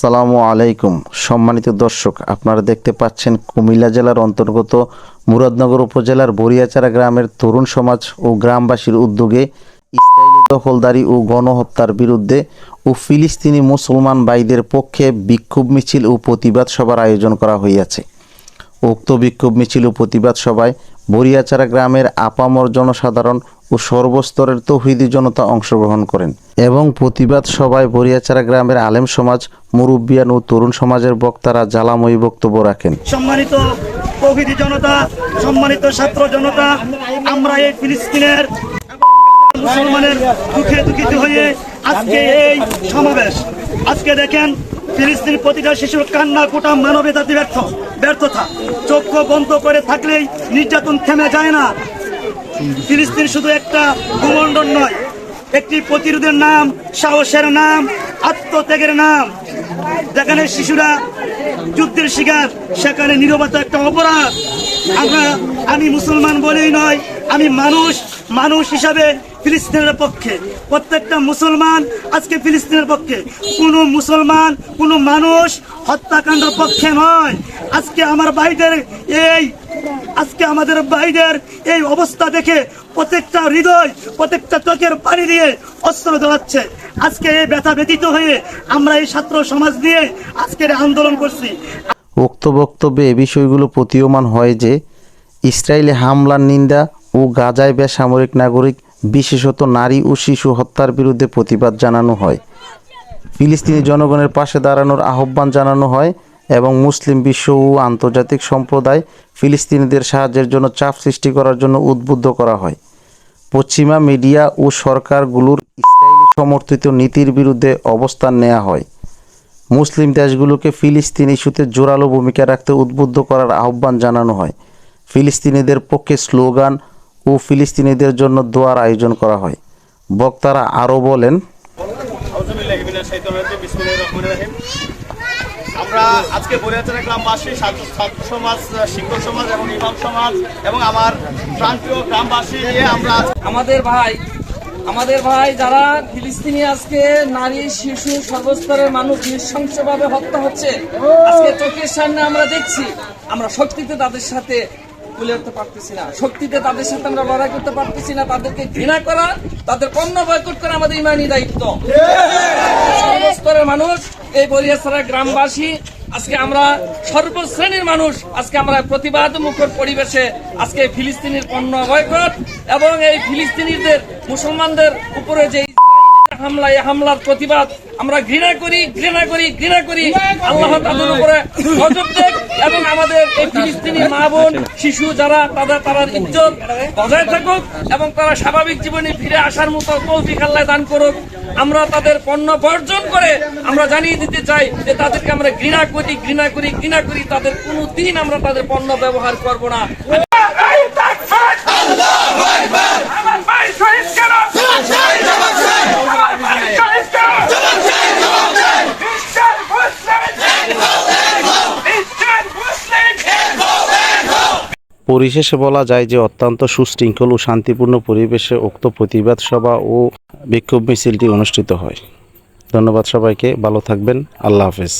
আসসালামু আলাইকুম। সম্মানিত দর্শক, আপনারা দেখতে পাচ্ছেন কুমিল্লা জেলার অন্তর্গত মুরাদনগর উপজেলার বরিয়াচারা গ্রামের তরুণ সমাজ ও গ্রামবাসীর উদ্যোগে ইসরায়েলি দখলদারি ও গণহত্যার বিরুদ্ধে ও ফিলিস্তিনি মুসলমান ভাইদের পক্ষে বিক্ষোভ মিছিল ও প্রতিবাদ সভার আয়োজন করা হইয়াছে। উক্ত বিক্ষোভ মিছিল ও প্রতিবাদ সভায় বরিয়াচারা গ্রামের আপামর জনসাধারণ ও সর্বস্তরের তৌহিদি জনতা অংশগ্রহণ করেন এবং প্রতিবাদ সভায় বরিয়াচারা গ্রামের আলেম সমাজ, মুরব্বিয়ান ও তরুণ সমাজের বক্তারা জ্বালাময়ী বক্তব্য রাখেন। সম্মানিত প্রকৃতি জনতা, সম্মানিত ছাত্র জনতা, আমরা এই ফিলিস্তিনের মুসলমানের দুঃখে দুঃখিত হয়ে আজকে এই সমাবেশ। আজকে দেখেন ফিলিস্তিন প্রতিটা শিশুর কান্না কোটা মানবতাতে ব্যর্থ ব্যর্থতা চক্ষু বন্ধ করে থাকলেই নির্যাতন থেমে যায় না। ফিলিস্তিন শুধু একটা ভূমণ্ডল নয়, একটি প্রতিরোধের নাম, সাহসের নাম, আত্মত্যাগের নাম। যেখানে শিশুরা যুদ্ধের শিকার, সেখানে নিরবতা একটা অপরাধ। আমরা, আমি মুসলমান বলেই নয় আমি মানুষ মানুষ হিসাবে ফিলিস্তিনের পক্ষে। প্রত্যেকটা মুসলমান আজকে ফিলিস্তিনের পক্ষে। কোনো মুসলমান, কোনো মানুষ হত্যাকাণ্ডের পক্ষে নয়। আজকে আমার ভাইদের এই, আজকে আমাদের ভাইদের এই অবস্থা দেখে প্রত্যেকটা হৃদয়, প্রত্যেকটা চোখের পানি দিয়ে অস্ত্র ধরাচ্ছে আজকে এই ব্যথা ব্যতীত হয়ে আমরা এই ছাত্র সমাজ নিয়ে আজকের আন্দোলন করছি। উক্ত বক্তব্যে এ বিষয়গুলো প্রতীয়মান হয় যে, ইসরায়েলি হামলার নিন্দা ও গাজায় বেসামরিক নাগরিক, বিশেষত নারী ও শিশু হত্যার বিরুদ্ধে প্রতিবাদ জানানো হয়। ফিলিস্তিনি জনগণের পাশে দাঁড়ানোর আহ্বান জানানো হয় এবং মুসলিম বিশ্ব ও আন্তর্জাতিক সম্প্রদায় ফিলিস্তিনিদের সাহায্যের জন্য চাপ সৃষ্টি করার জন্য উদ্বুদ্ধ করা হয়। পশ্চিমা মিডিয়া ও সরকারগুলোর ইসরায়েলি সমর্থিত নীতির বিরুদ্ধে অবস্থান নেওয়া হয়। মুসলিম দেশগুলোকে ফিলিস্তিন ইস্যুতে জোরালো ভূমিকা রাখতে উদ্বুদ্ধ করার আহ্বান জানানো হয়। ফিলিস্তিনিদের পক্ষে স্লোগান ও ফিলিস্তিনিদের জন্য দোয়ার আয়োজন করা হয়। বক্তারা আরও বলেন আমরা আজকে বরিয়াচারা গ্রামবাসী ছাত্র ছাত্র সমাজ শিক্ষক সমাজ এবং ইমাম সমাজ এবং আমার প্রান্তীয় গ্রামবাসী নিয়ে আমরা আমাদের ভাই আমাদের ভাই যারা ফিলিস্তিনি আজকে নারী শিশু সর্বস্তরের মানুষ নৃশংসভাবে হত্যা হচ্ছে আজকে চোখের সামনে আমরা দেখছি আমরা শক্তিতে তাদের সাথে তুলে উঠতে পারতেছি না। শক্তিতে তাদের সাথে আমরা লড়াই করতে পারতেছি না। তাদেরকে ঘৃণা করা, তাদের পণ্য বয়কট করা আমাদের ইমানি দায়িত্ব। সর্বস্তরের মানুষ, এই বরিয়াছড়া গ্রামবাসী, আজকে আমরা সর্বশ্রেণীর মানুষ, আজকে আমরা প্রতিবাদ মুখর পরিবেশে আজকে ফিলিস্তিনির পণ্য বয়কট এবং এই ফিলিস্তিনিদের, মুসলমানদের উপরে যে হামলার প্রতিবাদ আমরা ঘৃণা করি ঘৃণা করি ঘৃণা করি। আল্লাহ তাদের উপরে এবং আমাদের এই ফিলিস্তিনি মা বোন, শিশু যারা তাদের ইজ্জত বজায় থাকুক এবং তারা স্বাভাবিক জীবনে ফিরে আসার মতো তৌফিক আল্লাহ দান করুক। আমরা তাদের পণ্য বর্জন করে আমরা জানিয়ে দিতে চাই যে তাদেরকে আমরা ঘৃণা করি ঘৃণা করি ঘৃণা করি। তাদের কোনো দিন আমরা তাদের পণ্য ব্যবহার করব না আমার ভাই শহীদ কেন আমার ভাই শহীদ কেন মিস্টার মুসলিম মিস্টার মুসলিম পরিশেষে বলা যায় যে অত্যন্ত সুশৃঙ্খল ও শান্তিপূর্ণ পরিবেশে উক্ত প্রতিবাদ সভা ও বিক্ষোভ মিছিলটি অনুষ্ঠিত হয়। ধন্যবাদ সবাইকে, ভালো থাকবেন, আল্লাহ হাফেজ।